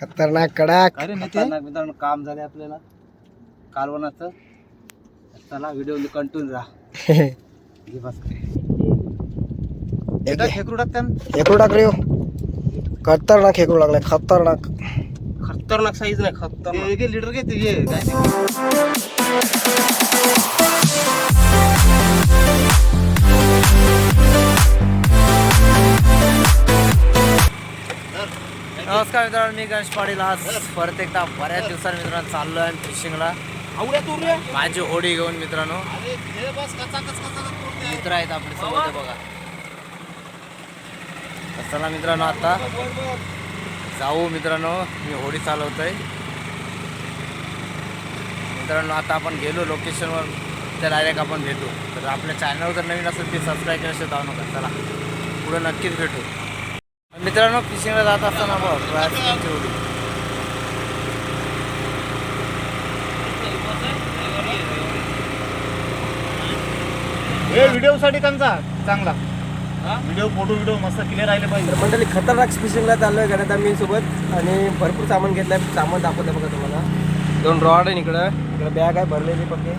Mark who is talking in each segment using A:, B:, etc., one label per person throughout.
A: खतरनाक कडक.
B: अरे खतरनाक मित्रांनो काम झाले आपल्याला. कालवणाचं. चला व्हिडिओ कंटिन्यू राहा. घे बस. एकदा खेकडू
A: टाक रे ह्यो. खतरनाक हेकरू लागलाय खतरनाक.
B: खतरनाक साईज नाही खतरनाक. एक लिटर घेते
C: नमस्कार मित्रांनो मी गणेश पाटील. आज परत एकदा बऱ्याच दिवसांनी मित्रांनो चाललो आहे फिशिंगला माझी होडी घेऊन मित्रांनो. मित्र आहेत आपले सोबत बघा. तर चला मित्रांनो आता जाऊ मित्रांनो मी होडी चालवतोय. मित्रांनो आता आपण गेलो लोकेशनवर तर डायरेक्ट आपण भेटू. तर आपल्या चॅनलवर जर नवीन असेल ते सबस्क्राईब केल्याशिवाय जाऊ नका. चला पुढे नक्कीच भेटू. मित्रांनो फिशिंगला जात असताना बघ होडी
B: हे व्हिडिओ साठी त्यांचा चांगला. व्हिडिओ फोटो व्हिडिओ मस्त क्लिअर राहिले पाहिजे.
A: मंडळी खतरनाक फिशिंगला चाललोय गणिता मी सोबत आणि भरपूर सामान घेतलंय. सामान दाखवतंय बघा तुम्हाला. दोन रॉड आहे इकडं. इकडे बॅग आहे भरलेली पक्के.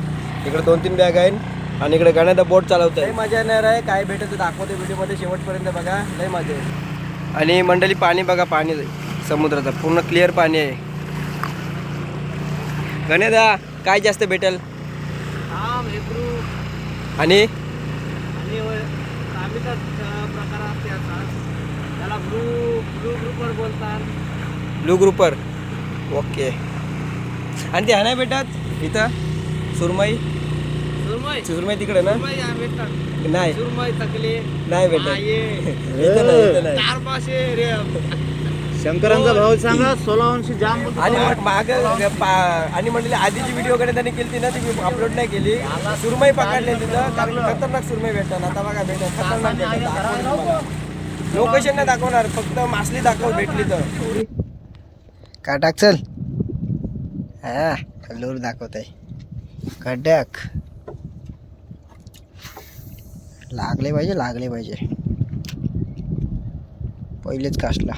A: इकडे दोन तीन बॅग आहेत. आणि इकडे गणिता बोट चालवतोय. लय मजा येणार आहे. काय भेटत दाखवते व्हिडिओमध्ये शेवटपर्यंत बघा. लय मजा आहे आणि मंडळी पाणी बघा पाणी समुद्राचं पूर्ण क्लिअर पाणी आहे. गणेदा काय जास्त भेटेल? आणि?
B: Blue grouper.
A: ओके. आणि ते नाही भेटत इथं? सुरमई?
B: सुरमई.
A: सुरमई तिकडे ना? नाही.
B: सुरमई तकले
A: नाही भेटत.
B: माये
A: इथं नाही, इथं नाही.
B: चार पाचशे रे. शंकरांचा भाव सांगा सोळा अंशी जाम
A: आणि मग आणि म्हणले आधीची व्हिडिओ कडे त्यांनी केली ना ती अपलोड नाही केली. सुरमई पकडले तिथं. कारण खतरनाक सुरमई भेटतात. आता बघा भेटत खतरनाक भेटत लोकेशन नाही दाखवणार. फक्त मासली दाखव भेटली तर. का टाक चल. हा लोर दाखवत आहे कडक लागले पाहिजे लागले पाहिजे. पहिलेच कासला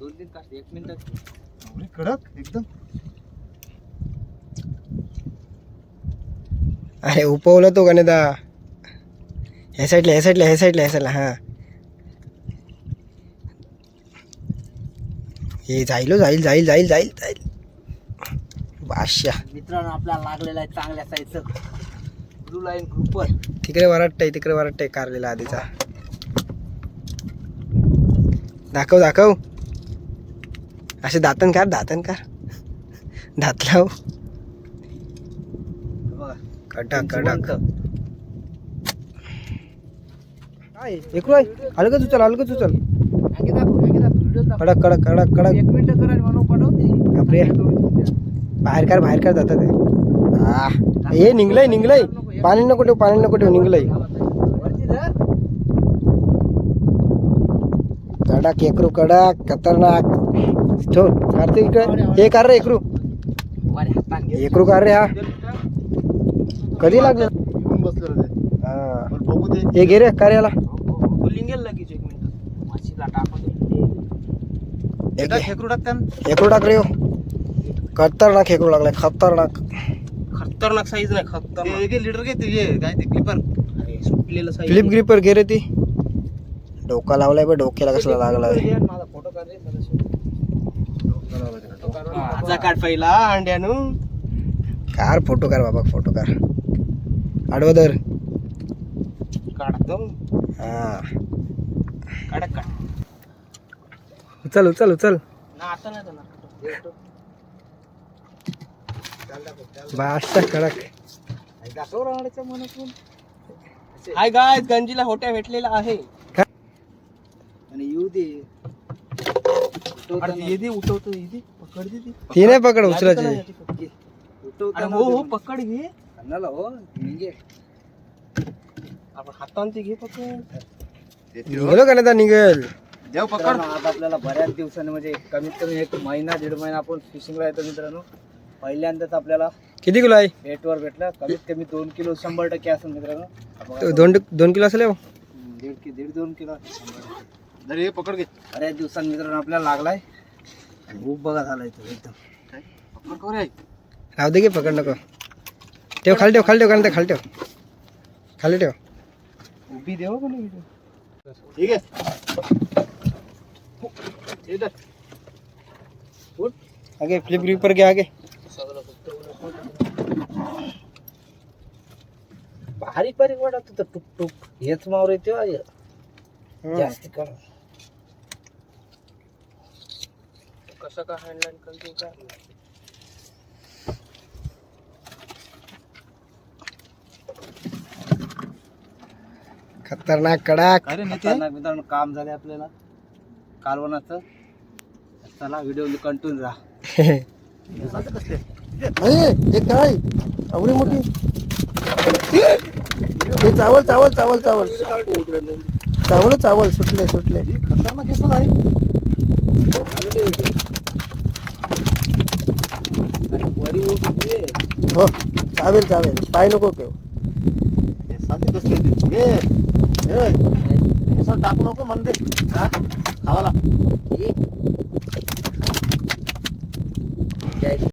B: दोन तीन तास एक मिनिट कडक? एकदम.
A: अरे उपवलं तो गणेदा. ह्या साईडला ह्या साईडला ह्या साईडला ह्या साईडला हां. हे जाईल हो, जाईल जाईल जाईल जाईल जाईल. बादशा
B: मित्रांनो आपल्याला लागलेला आहे चांगल्या साईजचं. ब्लू लाईन ग्रुपर
A: तिकडे वरटतंय तिकडे वरटतंय कारलेला आधीचा. दाखव दाखव. असे दातन कार दातन कार. दात लाव कडक कडक. काय? एकू आहे अलगच उचल अलगच उचल. कडक कडक कडक कडक.
B: एक मिनिट करा म्हणून पाठवते
A: बापरे. बाहेर कार बाहेर कार जातात हे. आ, हे निघलंय निघलंय. पाणी नको ठेव पाणी नको ठेव निघलंय. कडक एकरू कडक खतरनाक. ठेव कार्तिक इकडे. हे कार रे एकरू एकरू कार रे हा. कधी लागलं?
B: बसलेलं ते.
A: हा.
B: पण बघू दे.
A: हे घे रे कार याला
B: लिंगेल लगेच एक मिनिट. माशीला टाकतो
A: हे
B: एकदा
A: घे.
B: खेकडू टाकत्यान
A: एकरू टाक रे ह्यो. खतरनाक एकरू लागलाय खतरनाक.
B: खतरनाक साईज नाही खतरनाक. एक लिटर घेते ये काय ते क्लिपर सुटलेलं साईज
A: फ्लिप ग्रिपर घे रे ती. डोका लावलाय बघ डोक्याला कसला लागलाय.
B: माझा फोटो काढ रे माझा काढ पहिला अंड्यानू.
A: कार फोटो कार बाबा फोटो कार आडवं धर.
B: काढतो.
A: हा.
B: काढ काढ.
A: उचल उचल उचल
B: ना आता नाही जाणार.
A: कडक
B: दाखव राहण्याच्या मनातून. हाय गाय गंजीला होट्या भेटलेला आहे? आणि येऊ दे. अरे ये दे उठवतो ये दे. पकड दे ती.
A: ती नाही पकड उचलायची.
B: हो हो पकड घे. हो निघे. आपण पकड
A: निघलो का नाही निघेल.
B: देव पकड. आज आपल्याला बऱ्याच दिवसांनी म्हणजे कमीत कमी एक महिना दीड महिना आपण फिशिंगला येतो मित्रांनो. पहिल्यांदाच आपल्याला
A: किती किलो आहे?
B: पेटवर भेटलं. कमीत कमी दोन किलो शंभर टक्के असेल मित्रांनो.
A: तो दोन दोन किलो असेल हे. हो.
B: दीड कि दीड दोन किलो अरे पकड घे. बऱ्याच दिवसांनी मित्रांनो आपल्याला लागलाय. खूप बघा झालाय तो एकदम. पकड
A: राहू दे की पकड नको. ठेव खाली ठेव खाली ठेव कारण ते खाली ठेव. खाली ठेव.
B: उभी देव पण ठीक ठीक आहे उठ.
A: आगे फ्लिप ग्रिपर घे आगे।
B: बारीक बारीक वाटत होतं टुक टुक हेच मावर येते जास्त कर कसं का हँडलाईन करतो काय
A: खतरनाक कडक.
B: खतरनाक. मित्रांनो काम झाले आपल्याला. कालवणाचं. चला व्हिडिओ कंटिन्यू राहा.
A: ते काय? एवढी मोठी? ते चावल चावल चावल चावल. चावल चावल. सुटले सुटले.
B: खतरनाक केस आहे.
A: हो चावेल चावेल. पाय नको ठेव
B: टाकू नको म्हणते. खावाला.